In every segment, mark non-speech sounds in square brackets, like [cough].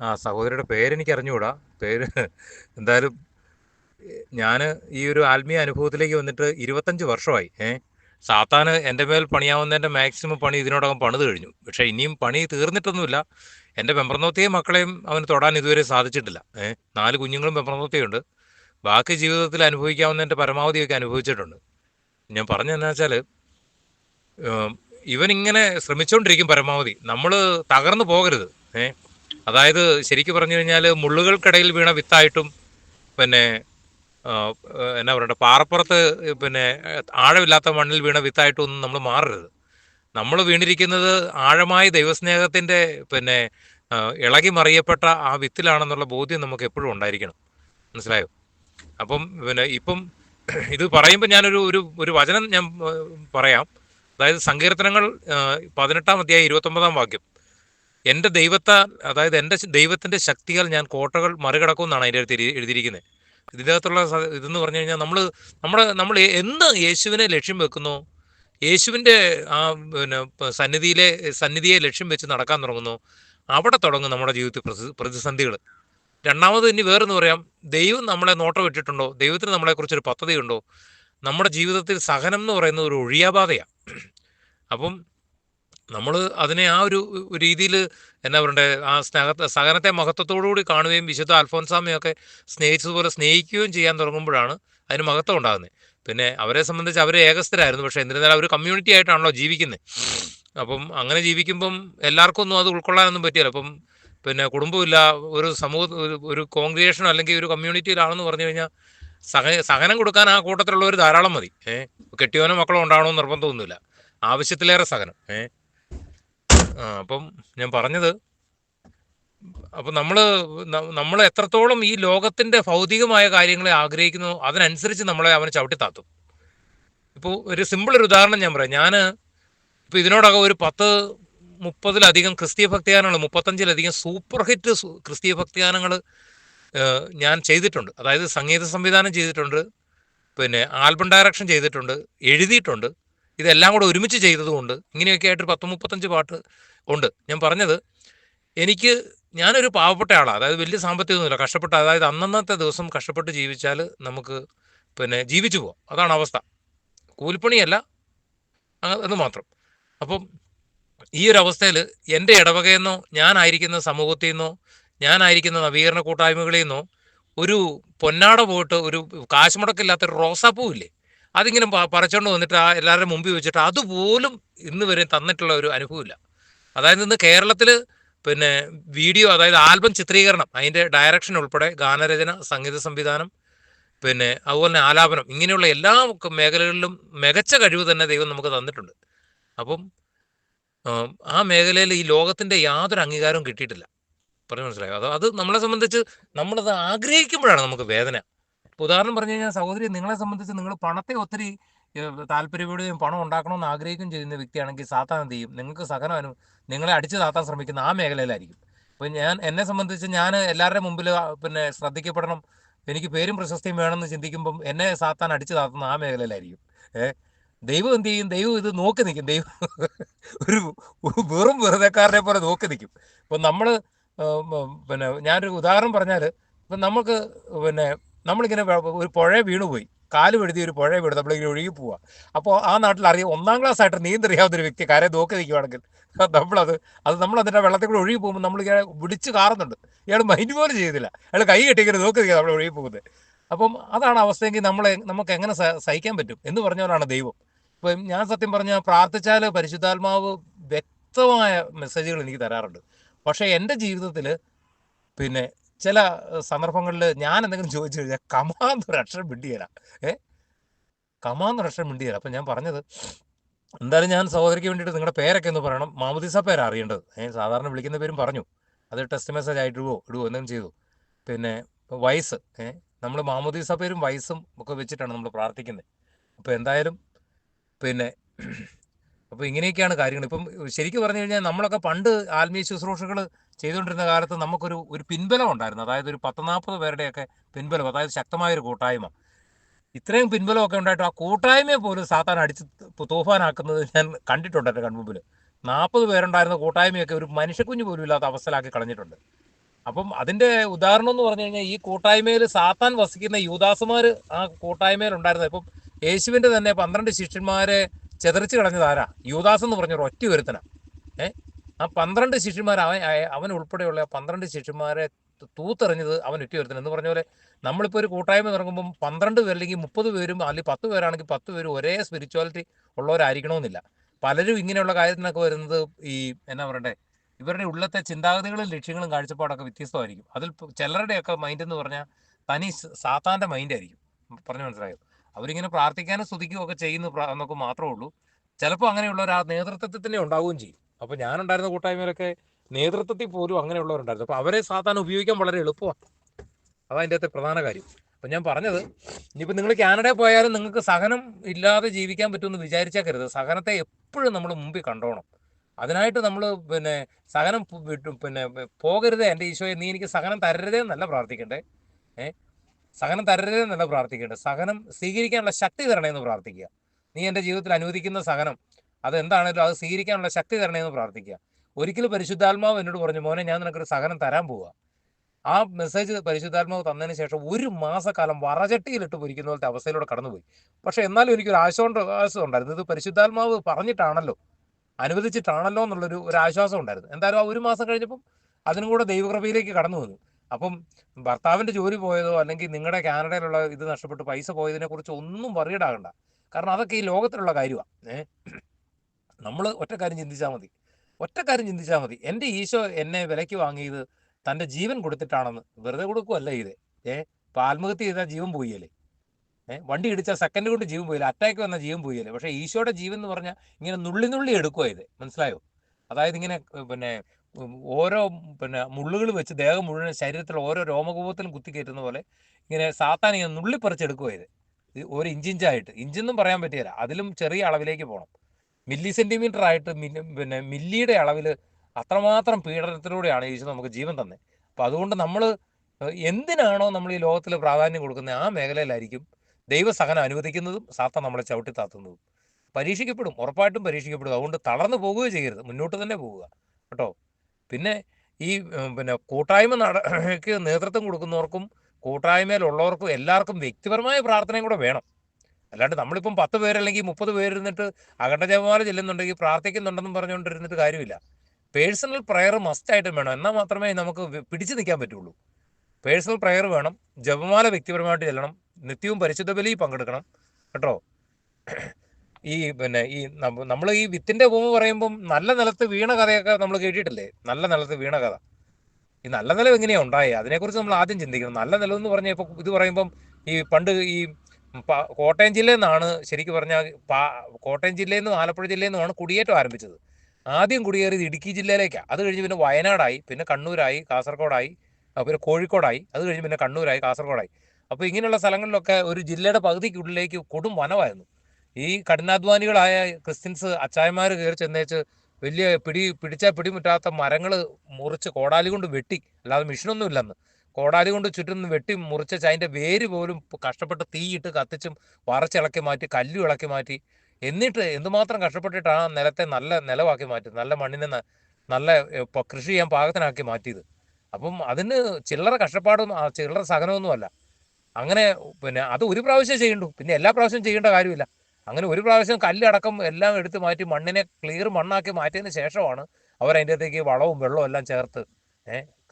ആ സഹോദരിയുടെ പേരെനിക്ക് അറിഞ്ഞുകൂടാ പേര് [laughs] എന്തായാലും ഞാൻ ഈ ഒരു ആത്മീയ അനുഭവത്തിലേക്ക് വന്നിട്ട് ഇരുപത്തഞ്ച് വർഷമായി. ഏ സാത്താന് എന്റെ മേൽ പണിയാവുന്നതിന്റെ മാക്സിമം പണി ഇതിനോടകം പണിത് കഴിഞ്ഞു. പക്ഷേ ഇനിയും പണി തീർന്നിട്ടൊന്നുമില്ല. എന്റെ പെമ്പറന്നോത്തിയും മക്കളെയും അവന് തൊടാൻ ഇതുവരെ സാധിച്ചിട്ടില്ല. ഏ നാല് കുഞ്ഞുങ്ങളും പെമ്പറന്നോത്തിയുണ്ട് ബാക്കി ജീവിതത്തിൽ അനുഭവിക്കാവുന്നതിന്റെ പരമാവധിയൊക്കെ അനുഭവിച്ചിട്ടുണ്ട്. ഞാൻ പറഞ്ഞതെന്നു വെച്ചാൽ ഇവനിങ്ങനെ ശ്രമിച്ചുകൊണ്ടിരിക്കും പരമാവധി. നമ്മൾ തകർന്നു പോകരുത്. ഏ അതായത് ശരിക്കും പറഞ്ഞു കഴിഞ്ഞാൽ മുള്ളുകൾക്കിടയിൽ വീണ വിത്തായിട്ടും പിന്നെ എന്നാ പറയണ്ട പാറപ്പുറത്ത് പിന്നെ ആഴമില്ലാത്ത മണ്ണിൽ വീണ വിത്തായിട്ടും ഒന്നും നമ്മൾ മാറരുത്. നമ്മൾ വീണിരിക്കുന്നത് ആഴമായ ദൈവസ്നേഹത്തിന്റെ പിന്നെ ഇളകി മറിയപ്പെട്ട ആ വിത്തിലാണെന്നുള്ള ബോധ്യം നമുക്ക് എപ്പോഴും ഉണ്ടായിരിക്കണം. മനസ്സിലായോ? അപ്പം പിന്നെ ഇപ്പം ഇത് പറയുമ്പോൾ ഞാനൊരു ഒരു ഒരു വചനം ഞാൻ പറയാം. അതായത് സങ്കീർത്തനങ്ങൾ പതിനെട്ടാം അധ്യായം ഇരുപത്തൊമ്പതാം വാക്യം. എന്റെ ദൈവത്താൽ അതായത് എന്റെ ദൈവത്തിന്റെ ശക്തിയാൽ ഞാൻ കോട്ടകൾ മറികടക്കുമെന്നാണ് അതിന്റെ അടുത്ത് എഴുതി- എഴുതിയിരിക്കുന്നത് ഇതിനകത്തുള്ള അകത്തുള്ള ഇതെന്ന് പറഞ്ഞു കഴിഞ്ഞാൽ നമ്മൾ നമ്മുടെ നമ്മൾ എന്ന് യേശുവിനെ ലക്ഷ്യം വെക്കുന്നു യേശുവിന്റെ ആ പിന്നെ സന്നിധിയിലെ സന്നിധിയെ ലക്ഷ്യം വെച്ച് നടക്കാൻ തുടങ്ങുന്നു അവിടെ തുടങ്ങും നമ്മുടെ ജീവിതത്തിൽ പ്രതിസന്ധികൾ രണ്ടാമത് ഇനി വേറെന്ന് പറയാം ദൈവം നമ്മളെ നോട്ടം ഇട്ടിട്ടുണ്ടോ? ദൈവത്തിന് നമ്മളെക്കുറിച്ചൊരു പദ്ധതിയുണ്ടോ? നമ്മുടെ ജീവിതത്തിൽ സഹനം എന്ന് പറയുന്നത് ഒരു ഒഴിയാബാധയാണ് അപ്പം നമ്മൾ അതിനെ ആ ഒരു രീതിയിൽ എന്നാ പറയണ്ടേ ആ സ്നേഹത്തെ സഹനത്തെ മഹത്വത്തോടുകൂടി കാണുകയും വിശുദ്ധ അൽഫോൻസാമയൊക്കെ സ്നേഹിച്ചതുപോലെ സ്നേഹിക്കുകയും ചെയ്യാൻ തുടങ്ങുമ്പോഴാണ് അതിന് മഹത്വം ഉണ്ടാകുന്നത്. പിന്നെ അവരെ സംബന്ധിച്ച് അവർ ഏകസ്ഥരായിരുന്നു. പക്ഷേ എന്നിരുന്നാലും അവർ കമ്മ്യൂണിറ്റി ആയിട്ടാണല്ലോ ജീവിക്കുന്നത് അപ്പം അങ്ങനെ ജീവിക്കുമ്പം എല്ലാവർക്കും ഒന്നും അത് ഉൾക്കൊള്ളാനൊന്നും പറ്റിയല്ല അപ്പം പിന്നെ കുടുംബമില്ല ഒരു സമൂഹ ഒരു കോൺഗ്രിയേഷനോ അല്ലെങ്കിൽ ഒരു കമ്മ്യൂണിറ്റിയിലാണെന്ന് പറഞ്ഞു കഴിഞ്ഞാൽ സഹ സഹനം കൊടുക്കാൻ ആ കൂട്ടത്തിലുള്ളവർ ധാരാളം മതി. ഏഹ് കെട്ടിയവനോ മക്കളോ ഉണ്ടാവണമെന്ന് നിർബന്ധമൊന്നുമില്ല. ആവശ്യത്തിലേറെ സഹനം. ഏഹ് അപ്പം ഞാൻ പറഞ്ഞത് അപ്പം നമ്മൾ നമ്മൾ എത്രത്തോളം ഈ ലോകത്തിന്റെ ഭൗതികമായ കാര്യങ്ങളെ ആഗ്രഹിക്കുന്നു അതിനനുസരിച്ച് നമ്മളെ അവന് ചവിട്ടിത്താത്തും ഇപ്പോൾ ഒരു സിമ്പിൾ ഒരു ഉദാഹരണം ഞാൻ പറയാം. ഞാൻ ഇപ്പോൾ ഇതിനോടകം ഒരു പത്ത് മുപ്പതിലധികം ക്രിസ്തീയ ഭക്തിഗാനങ്ങൾ മുപ്പത്തഞ്ചിലധികം സൂപ്പർ ഹിറ്റ് ക്രിസ്തീയ ഭക്തിഗാനങ്ങൾ ഞാൻ ചെയ്തിട്ടുണ്ട്. അതായത് സംഗീത സംവിധാനം ചെയ്തിട്ടുണ്ട് പിന്നെ ആൽബം ഡയറക്ഷൻ ചെയ്തിട്ടുണ്ട് എഴുതിയിട്ടുണ്ട്. ഇതെല്ലാം കൂടെ ഒരുമിച്ച് ചെയ്തതുകൊണ്ട് ഇങ്ങനെയൊക്കെ ആയിട്ട് പത്ത് മുപ്പത്തഞ്ച് പാട്ട് ഉണ്ട്. ഞാൻ പറഞ്ഞത് എനിക്ക് ഞാനൊരു പാവപ്പെട്ട ആളാണ് അതായത് വലിയ സാമ്പത്തികമൊന്നുമില്ല. കഷ്ടപ്പെട്ട അതായത് അന്നന്നത്തെ ദിവസം കഷ്ടപ്പെട്ട് ജീവിച്ചാൽ നമുക്ക് പിന്നെ ജീവിച്ചു പോവാം. അതാണ് അവസ്ഥ. കൂലിപ്പണിയല്ല അത് മാത്രം. അപ്പം ഈ ഒരു അവസ്ഥയിൽ എന്റെ ഇടവകയെന്നോ ഞാനായിരിക്കുന്ന സമൂഹത്തിൽ നിന്നോ ഞാനായിരിക്കുന്ന നവീകരണ കൂട്ടായ്മകളിൽ നിന്നോ ഒരു പൊന്നാട പോയിട്ട് ഒരു കാശ് മുടക്കില്ലാത്തൊരു റോസാപ്പൂ ഇല്ലേ അതിങ്ങനെ പറിച്ചുകൊണ്ട് വന്നിട്ട് ആ എല്ലാവരുടെ മുമ്പിൽ വെച്ചിട്ട് അതുപോലും ഇന്ന് വരെ തന്നിട്ടുള്ള ഒരു അനുഭവമില്ല. അതായത് ഇന്ന് കേരളത്തിൽ പിന്നെ വീഡിയോ അതായത് ആൽബം ചിത്രീകരണം അതിന്റെ ഡയറക്ഷൻ ഉൾപ്പെടെ ഗാനരചന സംഗീത സംവിധാനം പിന്നെ അതുപോലെ തന്നെ ആലാപനം ഇങ്ങനെയുള്ള എല്ലാ മേഖലകളിലും മികച്ച കഴിവ് തന്നെ ദൈവം നമുക്ക് തന്നിട്ടുണ്ട്. അപ്പം ആ മേഖലയിൽ ഈ ലോകത്തിന്റെ യാതൊരു അംഗീകാരവും കിട്ടിയിട്ടില്ല. പറഞ്ഞു മനസ്സിലായോ? അത് അത് നമ്മളെ സംബന്ധിച്ച് നമ്മളത് ആഗ്രഹിക്കുമ്പോഴാണ് നമുക്ക് വേദന. ഉദാഹരണം പറഞ്ഞു കഴിഞ്ഞാൽ സഹോദരി നിങ്ങളെ സംബന്ധിച്ച് നിങ്ങൾ പണത്തെ ഒത്തിരി താല്പര്യപ്പെടുകയും പണം ഉണ്ടാക്കണമെന്ന് ആഗ്രഹിക്കുകയും ചെയ്യുന്ന വ്യക്തിയാണെങ്കിൽ സാത്താൻ എന്ത് ചെയ്യും? നിങ്ങൾക്ക് സഹനം നിങ്ങളെ അടിച്ചു താത്താൻ ശ്രമിക്കുന്ന ആ മേഖലയിലായിരിക്കും. അപ്പോൾ ഞാൻ എന്നെ സംബന്ധിച്ച് ഞാൻ എല്ലാവരുടെ മുമ്പിൽ പിന്നെ ശ്രദ്ധിക്കപ്പെടണം. എനിക്ക് പേരും പ്രശസ്തിയും വേണമെന്ന് ചിന്തിക്കുമ്പം എന്നെ സാത്താൻ അടിച്ചു താത്തുന്ന ആ മേഖലയിലായിരിക്കും. ഏഹ് ദൈവം എന്ത് ചെയ്യും? ദൈവം ഇത് നോക്കി നിൽക്കും ദൈവം ഒരു വെറും വെറുതെക്കാരനെ പോലെ നോക്കി നിൽക്കും ഇപ്പം നമ്മൾ പിന്നെ ഞാനൊരു ഉദാഹരണം പറഞ്ഞാൽ ഇപ്പം നമുക്ക് പിന്നെ നമ്മളിങ്ങനെ ഒരു പുഴ വീണുപോയി. കാൽ വെഴുതി ഒരു പുഴ വീണു. നമ്മളിങ്ങനെ ഒഴുകി പോവുക അപ്പോൾ ആ നാട്ടിൽ അറിയ ഒന്നാം ക്ലാസ് ആയിട്ട് നീന്തറിയാവുന്ന ഒരു വ്യക്തി കരയെ നോക്കി നിൽക്കുവാണെങ്കിൽ [laughs] നമ്മളത് അത് നമ്മൾ അതിന്റെ വെള്ളത്തിൽ കൂടെ ഒഴുകി പോകുമ്പോൾ നമ്മളിങ്ങനെ വിളിച്ച് കാറുന്നുണ്ട്. ഇയാൾ മൈൻഡ് പോലും ചെയ്തില്ല. അയാൾ കൈ കെട്ടിങ്ങനെ നോക്കി നിൽക്കുക നമ്മൾ ഒഴുകി പോകുന്നത്. അപ്പം അതാണ് അവസ്ഥയെങ്കിൽ നമ്മളെ നമുക്ക് എങ്ങനെ സഹിക്കാൻ പറ്റും എന്ന് പറഞ്ഞവരാണ് ദൈവം. ഇപ്പം ഞാൻ സത്യം പറഞ്ഞാൽ പ്രാർത്ഥിച്ചാൽ പരിശുദ്ധാത്മാവ് വ്യക്തമായ മെസ്സേജുകൾ എനിക്ക് തരാറുണ്ട്. പക്ഷേ എന്റെ ജീവിതത്തിൽ പിന്നെ ചില സന്ദർഭങ്ങളിൽ ഞാൻ എന്തെങ്കിലും ചോദിച്ചു കഴിഞ്ഞാൽ കമാന്നൊരു അക്ഷരം മിണ്ടിയല്ല ഏ? കമാന്നൊരു അക്ഷരം മിണ്ടിയല്ല അപ്പം ഞാൻ പറഞ്ഞത് എന്തായാലും ഞാൻ സഹോദരിക്ക് വേണ്ടിയിട്ട് നിങ്ങളുടെ പേരൊക്കെ ഒന്ന് പറയണം. മാമുദിസ പേരാണ് അറിയേണ്ടത്. ഏ സാധാരണ വിളിക്കുന്ന പേരും പറഞ്ഞു. അത് ടെസ്റ്റ് മെസ്സേജ് ആയിട്ട് ഇടുവോ? ഇടുവോ എന്തെങ്കിലും ചെയ്തു? പിന്നെ വയസ്സ് ഏ? നമ്മൾ മാമുദീസ പേരും വയസ്സും ഒക്കെ വെച്ചിട്ടാണ് നമ്മൾ പ്രാർത്ഥിക്കുന്നത് അപ്പോൾ എന്തായാലും പിന്നെ അപ്പോൾ ഇങ്ങനെയൊക്കെയാണ് കാര്യങ്ങൾ. ഇപ്പം ശരിക്കും പറഞ്ഞു കഴിഞ്ഞാൽ നമ്മളൊക്കെ പണ്ട് ആത്മീയ ശുശ്രൂഷകൾ ചെയ്തുകൊണ്ടിരുന്ന കാലത്ത് നമുക്കൊരു ഒരു പിൻബലം ഉണ്ടായിരുന്നു. അതായത് ഒരു പത്ത് നാൽപ്പത് പേരുടെയൊക്കെ പിൻബലം അതായത് ശക്തമായൊരു കൂട്ടായ്മ. ഇത്രയും പിൻബലമൊക്കെ ഉണ്ടായിട്ട് ആ കൂട്ടായ്മയെ പോലും സാത്താൻ അടിച്ച് തൂഫാനാക്കുന്നത് ഞാൻ കണ്ടിട്ടുണ്ട് എന്റെ കൺമുമ്പിൽ. നാൽപ്പത് പേരുണ്ടായിരുന്ന കൂട്ടായ്മയൊക്കെ ഒരു മനുഷ്യക്കുഞ്ഞ് പോലും ഇല്ലാത്ത അവസ്ഥയിലാക്കി കളഞ്ഞിട്ടുണ്ട്. അപ്പം അതിന്റെ ഉദാഹരണം എന്ന് പറഞ്ഞു കഴിഞ്ഞാൽ ഈ കൂട്ടായ്മയിൽ സാത്താൻ വസിക്കുന്ന യൂദാസുമാർ ആ കൂട്ടായ്മയിൽ ഉണ്ടായിരുന്നത്. ഇപ്പം യേശുവിന്റെ തന്നെ പന്ത്രണ്ട് ശിഷ്യന്മാരെ ചെതറിച്ച് കളഞ്ഞത് ആരാ? യൂദാസ് എന്ന് പറഞ്ഞൊരു ഒറ്റ ഒരുത്തന. ഏ? ആ പന്ത്രണ്ട് ശിഷ്യന്മാർ അവൻ അവൻ ഉൾപ്പെടെയുള്ള പന്ത്രണ്ട് ശിഷ്യന്മാരെ തൂത്തെറിഞ്ഞത് അവൻ ഒറ്റ ഒരുത്തൻ എന്ന് പറഞ്ഞ പോലെ നമ്മളിപ്പോൾ ഒരു കൂട്ടായ്മ തുടങ്ങുമ്പം പന്ത്രണ്ട് പേരല്ലെങ്കിൽ മുപ്പത് പേരും അല്ലെങ്കിൽ പത്ത് പേരാണെങ്കിൽ പത്ത് പേരും ഒരേ സ്പിരിച്വാലിറ്റി ഉള്ളവരായിരിക്കണമെന്നില്ല. പലരും ഇങ്ങനെയുള്ള കാര്യത്തിനൊക്കെ വരുന്നത് ഈ എന്നാ പറയണ്ടേ? ഇവരുടെ ഉള്ളത്തെ ചിന്താഗതികളും ലക്ഷ്യങ്ങളും കാഴ്ചപ്പാടൊക്കെ വ്യത്യസ്തമായിരിക്കും. അതിൽ ചിലരുടെയൊക്കെ മൈൻഡ് എന്ന് പറഞ്ഞാൽ തനി സാത്താന്റെ മൈൻഡായിരിക്കും പറഞ്ഞു മനസ്സിലായോ? അവരിങ്ങനെ പ്രാർത്ഥിക്കാനും സ്തുതിക്കുകയും ഒക്കെ ചെയ്യുന്നു എന്നൊക്കെ മാത്രമേ ഉള്ളൂ. ചിലപ്പോൾ അങ്ങനെയുള്ളവർ ആ നേതൃത്വത്തിൽ തന്നെ ഉണ്ടാവുകയും ചെയ്യും. അപ്പോൾ ഞാനുണ്ടായിരുന്ന കൂട്ടായ്മയിലൊക്കെ നേതൃത്വത്തിൽ പോലും അങ്ങനെയുള്ളവരുണ്ടായിരുന്നു. അപ്പോൾ അവരെ സാധാരണ ഉപയോഗിക്കാൻ വളരെ എളുപ്പമാണ്. അതതിന്റെ അകത്തെ പ്രധാന കാര്യം. അപ്പം ഞാൻ പറഞ്ഞത് ഇനിയിപ്പോൾ നിങ്ങൾ കാനഡയിൽ പോയാലും നിങ്ങൾക്ക് സഹനം ഇല്ലാതെ ജീവിക്കാൻ പറ്റുമെന്ന് വിചാരിച്ചേക്കരുത്. സഹനത്തെ എപ്പോഴും നമ്മൾ മുമ്പിൽ കണ്ടോണം. അതിനായിട്ട് നമ്മൾ പിന്നെ സഹനം പിന്നെ പോകരുത് എന്റെ ഈശോയെ. നീ എനിക്ക് സഹനം തരരുതേ എന്നല്ല പ്രാർത്ഥിക്കണ്ടേ. ഏ? സഹനം തരരുതെന്നല്ല പ്രാർത്ഥിക്കേണ്ടത്. പ്രാർത്ഥിക്കണ്ടേ സഹനം സ്വീകരിക്കാനുള്ള ശക്തി തരണേന്ന് പ്രാർത്ഥിക്കുക. നീ എന്റെ ജീവിതത്തിൽ അനുവദിക്കുന്ന സഹനം അത് എന്താണെങ്കിലും അത് സ്വീകരിക്കാനുള്ള ശക്തി തരണേന്ന് പ്രാർത്ഥിക്കുക. ഒരിക്കലും പരിശുദ്ധാത്മാവ് എന്നോട് പറഞ്ഞു മോനെ ഞാൻ നിനക്കൊരു സഹനം തരാൻ പോവുക ആ മെസ്സേജ് പരിശുദ്ധാത്മാവ് തന്നതിന് ശേഷം ഒരു മാസക്കാലം വറചട്ടിയിലിട്ട് പൊരിക്കുന്ന പോലത്തെ അവസ്ഥയിലൂടെ കടന്നുപോയി. പക്ഷെ എന്നാലും എനിക്കൊരു ആശ്വാസം ആശ്വാസം ഉണ്ടായിരുന്നു. ഇത് പരിശുദ്ധാത്മാവ് പറഞ്ഞിട്ടാണല്ലോ അനുവദിച്ചിട്ടാണല്ലോ എന്നുള്ളൊരു ഒരു ആശ്വാസം ഉണ്ടായിരുന്നു. എന്തായാലും ആ ഒരു മാസം കഴിഞ്ഞപ്പം അതിനും കൂടെ ദൈവകൃപയിലേക്ക് കടന്നു വന്നു അപ്പം ഭർത്താവിന്റെ ജോലി പോയതോ അല്ലെങ്കിൽ നിങ്ങളുടെ കാനഡയിലുള്ള ഇത് നഷ്ടപ്പെട്ട് പൈസ പോയതിനെ കുറിച്ച് ഒന്നും വറിയിടാകണ്ട കാരണം അതൊക്കെ ഈ ലോകത്തിലുള്ള കാര്യമാണ് ഏഹ് നമ്മൾ ഒറ്റക്കാര്യം ചിന്തിച്ചാൽ മതി. ഒറ്റക്കാര്യം ചിന്തിച്ചാൽ മതി. എന്റെ ഈശോ എന്നെ വിലയ്ക്ക് വാങ്ങിയത് തന്റെ ജീവൻ കൊടുത്തിട്ടാണെന്ന് വെറുതെ കൊടുക്കുമല്ല ഇത്. ഏഹ് ഇപ്പം ആത്മഹത്യ ചെയ്താൽ ജീവൻ പോയില്ലേ? ഏഹ് വണ്ടി ഇടിച്ചാൽ സെക്കൻഡ് കൊണ്ട് ജീവൻ പോയില്ല? അറ്റാക്ക് വന്നാൽ ജീവൻ പോയല്ലേ? പക്ഷേ ഈശോയുടെ ജീവൻ എന്ന് പറഞ്ഞാൽ ഇങ്ങനെ നുള്ളി നുള്ളി എടുക്കുക ഇത്. മനസ്സിലായോ? അതായത് ഇങ്ങനെ പിന്നെ ഓരോ പിന്നെ മുള്ളുകൾ വെച്ച് ദേഹം മുഴുവൻ ശരീരത്തിൽ ഓരോ രോമകൂപത്തിലും കുത്തിക്കയറ്റുന്ന പോലെ ഇങ്ങനെ സാത്താൻ ഇങ്ങനെ നുള്ളിപ്പറിച്ചെടുക്കുക ഇത്. ഒരു ഇഞ്ചിഞ്ചായിട്ട്. ഇഞ്ചെന്നും പറയാൻ പറ്റിയല്ല അതിലും ചെറിയ അളവിലേക്ക് പോകണം മില്ലി സെന്റിമീറ്റർ ആയിട്ട് പിന്നെ മില്ലിയുടെ അളവിൽ അത്രമാത്രം പീഡനത്തിലൂടെയാണ് ഈശോ നമുക്ക് ജീവൻ തന്നെ. അപ്പം അതുകൊണ്ട് നമ്മൾ എന്തിനാണോ നമ്മൾ ഈ ലോകത്തിൽ പ്രാധാന്യം കൊടുക്കുന്നത് ആ മേഖലയിലായിരിക്കും ദൈവസഹനം അനുവദിക്കുന്നതും സാത്ത നമ്മളെ ചവിട്ടി താത്തുന്നതും. പരീക്ഷിക്കപ്പെടും. ഉറപ്പായിട്ടും പരീക്ഷിക്കപ്പെടും. അതുകൊണ്ട് തളർന്നു പോകുകയോ ചെയ്യരുത്. മുന്നോട്ട് തന്നെ പോവുക. കേട്ടോ? പിന്നെ ഈ പിന്നെ കൂട്ടായ്മ നടക്ക് [clears throat] നേതൃത്വം കൊടുക്കുന്നവർക്കും കൂട്ടായ്മയിലുള്ളവർക്കും എല്ലാവർക്കും വ്യക്തിപരമായ പ്രാർത്ഥനയും കൂടെ വേണം. അല്ലാണ്ട് നമ്മളിപ്പം പത്ത് പേരല്ലെങ്കിൽ മുപ്പത് പേരിരുന്നിട്ട് അഖണ്ഡ ജപമാല ചെല്ലുന്നുണ്ടെങ്കിൽ പ്രാർത്ഥിക്കുന്നുണ്ടെന്നും പറഞ്ഞുകൊണ്ടിരുന്നിട്ട് കാര്യമില്ല. പേഴ്സണൽ പ്രയർ മസ്റ്റായിട്ടും വേണം. എന്നാൽ മാത്രമേ നമുക്ക് പിടിച്ചു നിൽക്കാൻ പറ്റുള്ളൂ. പേഴ്സണൽ പ്രയർ വേണം. ജപമാല വ്യക്തിപരമായിട്ട് ചെല്ലണം. നിത്യവും പരിശുദ്ധ ബലി പങ്കെടുക്കണം. കേട്ടോ? ഈ പിന്നെ ഈ നമ്മൾ ഈ വിത്തിന്റെ ഭൂമി പറയുമ്പം നല്ല നിലത്ത് വീണ കഥയൊക്കെ നമ്മൾ കേട്ടിട്ടില്ലേ? നല്ല നിലത്ത് വീണ കഥ. ഈ നല്ല നിലം എങ്ങനെയാ ഉണ്ടായി? അതിനെക്കുറിച്ച് നമ്മൾ ആദ്യം ചിന്തിക്കണം. നല്ല നിലം എന്ന് പറഞ്ഞാൽ ഇപ്പൊ ഇത് പറയുമ്പം ഈ പണ്ട് ഈ കോട്ടയം ജില്ലയിൽ നിന്നാണ് ശരിക്കും പറഞ്ഞാൽ കോട്ടയം ജില്ലയിൽ നിന്നും ആലപ്പുഴ ജില്ലയിൽ നിന്നുമാണ് കുടിയേറ്റം ആരംഭിച്ചത്. ആദ്യം കുടിയേറിയത് ഇടുക്കി ജില്ലയിലേക്കാണ് അത് കഴിഞ്ഞ് പിന്നെ വയനാടായി പിന്നെ കണ്ണൂരായി കാസർഗോഡായി പിന്നെ കോഴിക്കോടായി. അത് കഴിഞ്ഞ് പിന്നെ കണ്ണൂരായി കാസർഗോഡായി. അപ്പോൾ ഇങ്ങനെയുള്ള സ്ഥലങ്ങളിലൊക്കെ ഒരു ജില്ലയുടെ പകുതിക്കുള്ളിലേക്ക് കൊടും വനമായിരുന്നു. ഈ കഠിനാധ്വാനികളായ ക്രിസ്ത്യൻസ് അച്ചായന്മാർ കയറി ചെന്നേച്ച് വലിയ പിടി പിടിച്ചാൽ പിടിമുറ്റാത്ത മരങ്ങൾ മുറിച്ച് കോടാലി കൊണ്ട് വെട്ടി. അല്ലാതെ മെഷീനൊന്നും ഇല്ലെന്ന്. കോടാലി കൊണ്ട് ചുറ്റും വെട്ടി മുറിച്ച് അതിന്റെ വേര് പോലും കഷ്ടപ്പെട്ട് തീയിട്ട് കത്തിച്ചും വറച്ചിളക്കി മാറ്റി കല്ലു ഇളക്കി മാറ്റി. എന്നിട്ട് എന്തുമാത്രം കഷ്ടപ്പെട്ടിട്ടാണ് നിലത്തെ നല്ല നിലവാക്കി മാറ്റി നല്ല മണ്ണിനെ നല്ല കൃഷി ചെയ്യാൻ പാകത്തിനാക്കി മാറ്റിയത്. അപ്പം അതിന് ചില്ലറ കഷ്ടപ്പാടും ചില്ലറ സഹനമൊന്നുമല്ല. അങ്ങനെ പിന്നെ അത് ഒരു പ്രാവശ്യം ചെയ്യണ്ടു. പിന്നെ എല്ലാ പ്രാവശ്യവും ചെയ്യേണ്ട കാര്യമില്ല. അങ്ങനെ ഒരു പ്രാവശ്യം കല്ലടക്കം എല്ലാം എടുത്ത് മാറ്റി മണ്ണിനെ ക്ലിയർ മണ്ണാക്കി മാറ്റിയതിന് ശേഷമാണ് അവർ അതിന്റെ അകത്തേക്ക് വളവും വെള്ളവും എല്ലാം ചേർത്ത്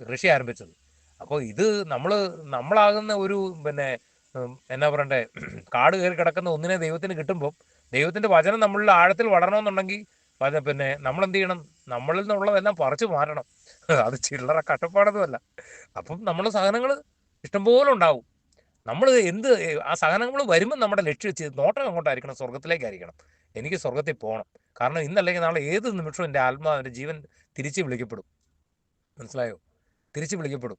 കൃഷി ആരംഭിച്ചത്. അപ്പോൾ ഇത് നമ്മൾ നമ്മളാകുന്ന ഒരു പിന്നെ എന്നാ പറയണ്ടേ [clears throat] കാട് കയറി കിടക്കുന്ന ഒന്നിനെ ദൈവത്തിന് കിട്ടുമ്പോൾ ദൈവത്തിന്റെ വചനം നമ്മളിൽ ആഴത്തിൽ വളരണമെന്നുണ്ടെങ്കിൽ പിന്നെ നമ്മൾ എന്ത് ചെയ്യണം? നമ്മളിൽ നിന്നുള്ളതെല്ലാം പറിച്ചു മാറ്റണം. അത് ചില്ലറ കട്ടപ്പാടതുമല്ല അപ്പം നമ്മൾ സാധനങ്ങൾ ഇഷ്ടംപോലെ ഉണ്ടാവും. നമ്മൾ എന്ത് ആ സഹനങ്ങൾ വരുമ്പോൾ നമ്മുടെ ലക്ഷ്യം വെച്ച് നോട്ടം അങ്ങോട്ടായിരിക്കണം സ്വർഗത്തിലേക്കായിരിക്കണം എനിക്ക് സ്വർഗത്തിൽ പോകണം കാരണം ഇന്നല്ലെങ്കിൽ നാളെ ഏത് നിമിഷവും എന്റെ ആത്മാവിന്റെ ജീവൻ തിരിച്ച് വിളിക്കപ്പെടും. മനസ്സിലായോ? തിരിച്ച് വിളിക്കപ്പെടും.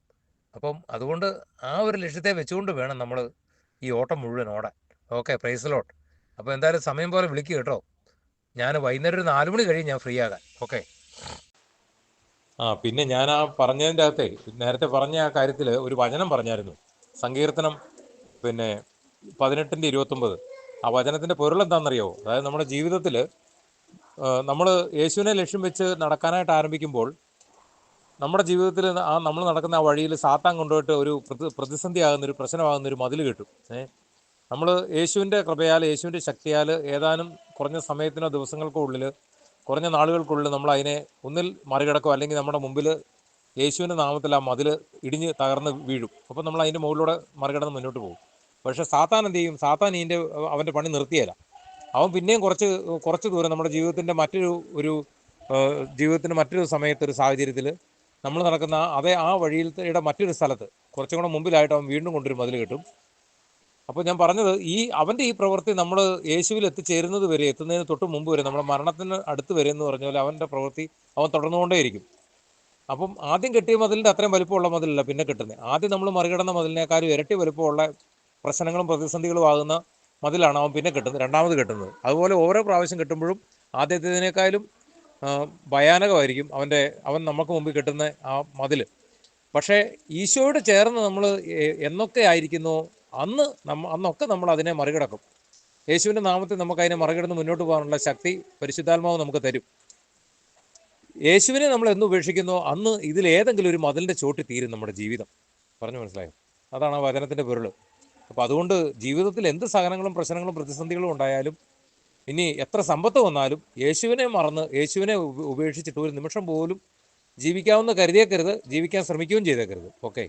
അപ്പം അതുകൊണ്ട് ആ ഒരു ലക്ഷ്യത്തെ വെച്ചുകൊണ്ട് വേണം നമ്മൾ ഈ ഓട്ടം മുഴുവൻ ഓടാൻ. ഓക്കെ പ്രൈസ് ലോട്ട് അപ്പോൾ എന്തായാലും സമയം പോലെ വിളിക്കുക കേട്ടോ. ഞാൻ വൈകുന്നേരം ഒരു നാല് മണി കഴിയും ഞാൻ ഫ്രീ ആകാൻ ഓക്കെ. ആ പിന്നെ ഞാൻ ആ പറഞ്ഞതിന്റെ അകത്തെ നേരത്തെ പറഞ്ഞ ആ കാര്യത്തിൽ ഒരു വചനം പറഞ്ഞായിരുന്നു. സങ്കീർത്തനം പിന്നെ പതിനെട്ടിന്റെ ഇരുപത്തൊമ്പത്. ആ വചനത്തിന്റെ പൊരുൾ എന്താണെന്നറിയോ അതായത് നമ്മുടെ ജീവിതത്തിൽ നമ്മൾ യേശുവിനെ ലക്ഷ്യം വെച്ച് നടക്കാനായിട്ട് ആരംഭിക്കുമ്പോൾ നമ്മുടെ ജീവിതത്തിൽ ആ നമ്മൾ നടക്കുന്ന ആ വഴിയിൽ സാത്താൻ കൊണ്ടുപോയിട്ട് ഒരു പ്രതിസന്ധി ആകുന്ന ഒരു പ്രശ്നമാകുന്ന ഒരു മതിൽ കിട്ടും. ഏ? നമ്മൾ യേശുവിന്റെ കൃപയാൽ യേശുവിന്റെ ശക്തിയാൽ ഏതാനും കുറഞ്ഞ സമയത്തിനോ ദിവസങ്ങൾക്കോ ഉള്ളിൽ കുറഞ്ഞ നാളുകൾക്കുള്ളിൽ നമ്മൾ അതിനെ ഒന്നിൽ മറികടക്കും അല്ലെങ്കിൽ നമ്മുടെ മുമ്പിൽ യേശുവിന്റെ നാമത്തിൽ ആ മതിൽ ഇടിഞ്ഞ് തകർന്ന് വീഴും. അപ്പോൾ നമ്മൾ അതിന്റെ മുകളിലൂടെ മറികടന്ന് മുന്നോട്ട് പോകും. പക്ഷേ സാത്താൻ എന്ത് ചെയ്യും? സാത്താൻ ഇതിന്റെ അവന്റെ പണി നിർത്തിയല്ല അവൻ പിന്നെയും കുറച്ച് കുറച്ച് ദൂരം നമ്മുടെ ജീവിതത്തിന്റെ മറ്റൊരു ഒരു ജീവിതത്തിന്റെ മറ്റൊരു സമയത്ത് ഒരു സാഹചര്യത്തിൽ നമ്മൾ നടക്കുന്ന അതേ ആ വഴിയിലത്തെ മറ്റൊരു സ്ഥലത്ത് കുറച്ചും കൂടെ മുമ്പിലായിട്ട് അവൻ വീണ്ടും കൊണ്ടൊരു മതിൽ കിട്ടും. അപ്പോൾ ഞാൻ പറഞ്ഞത് ഈ അവന്റെ ഈ പ്രവൃത്തി നമ്മൾ യേശുവിൽ എത്തിച്ചേരുന്നത് വരെ എത്തുന്നതിന് തൊട്ട് മുമ്പ് വരെ നമ്മുടെ മരണത്തിന് അടുത്ത് വരെ എന്ന് പറഞ്ഞ പോലെ അവന്റെ പ്രവൃത്തി അവൻ തുടർന്നുകൊണ്ടേയിരിക്കും. അപ്പം ആദ്യം കെട്ടിയ മതിലിന്റെ അത്രയും വലിപ്പമുള്ള മതിലല്ല പിന്നെ കിട്ടുന്നത് ആദ്യം നമ്മൾ മറികടന്ന മതിലിനേക്കാളും ഇരട്ടി വലിപ്പമുള്ള പ്രശ്നങ്ങളും പ്രതിസന്ധികളും ആകുന്ന മതിലാണ് അവൻ പിന്നെ കെട്ടുന്നത് രണ്ടാമത് കെട്ടുന്നത്. അതുപോലെ ഓരോ പ്രാവശ്യം കെട്ടുമ്പോഴും ആദ്യത്തേതിനേക്കാളും ഭയാനകമായിരിക്കും അവന്റെ അവൻ നമുക്ക് മുമ്പിൽ കെട്ടുന്ന ആ മതിൽ പക്ഷേ ഈശോയോട് ചേർന്ന് നമ്മൾ എന്നൊക്കെ ആയിരിക്കുന്നു അന്ന് നമ്മ അന്നൊക്കെ നമ്മൾ അതിനെ മറികടക്കും. യേശുവിന്റെ നാമത്തിൽ നമുക്ക് അതിനെ മറികടന്ന് മുന്നോട്ട് പോകാനുള്ള ശക്തി പരിശുദ്ധാത്മാവ് നമുക്ക് തരും. യേശുവിനെ നമ്മൾ എന്ന് ഉപേക്ഷിക്കുന്നോ അന്ന് ഇതിലേതെങ്കിലും ഒരു മതിലിന്റെ ചോട്ടി തീരും നമ്മുടെ ജീവിതം. പറഞ്ഞു മനസ്സിലായോ? അതാണ് ആ വചനത്തിന്റെ പൊരുൾ. അപ്പോൾ അതുകൊണ്ട് ജീവിതത്തിൽ എന്ത് സഹനങ്ങളും പ്രശ്നങ്ങളും പ്രതിസന്ധികളും ഉണ്ടായാലും ഇനി എത്ര സമ്പത്ത് വന്നാലും യേശുവിനെ മറന്ന് യേശുവിനെ ഉപ- ഉപേക്ഷിച്ചിട്ട് ഒരു നിമിഷം പോലും ജീവിക്കാവുന്ന കരുതിയേക്കരുത് ജീവിക്കാൻ ശ്രമിക്കുകയും ചെയ്തേക്കരുത്. ഓക്കെ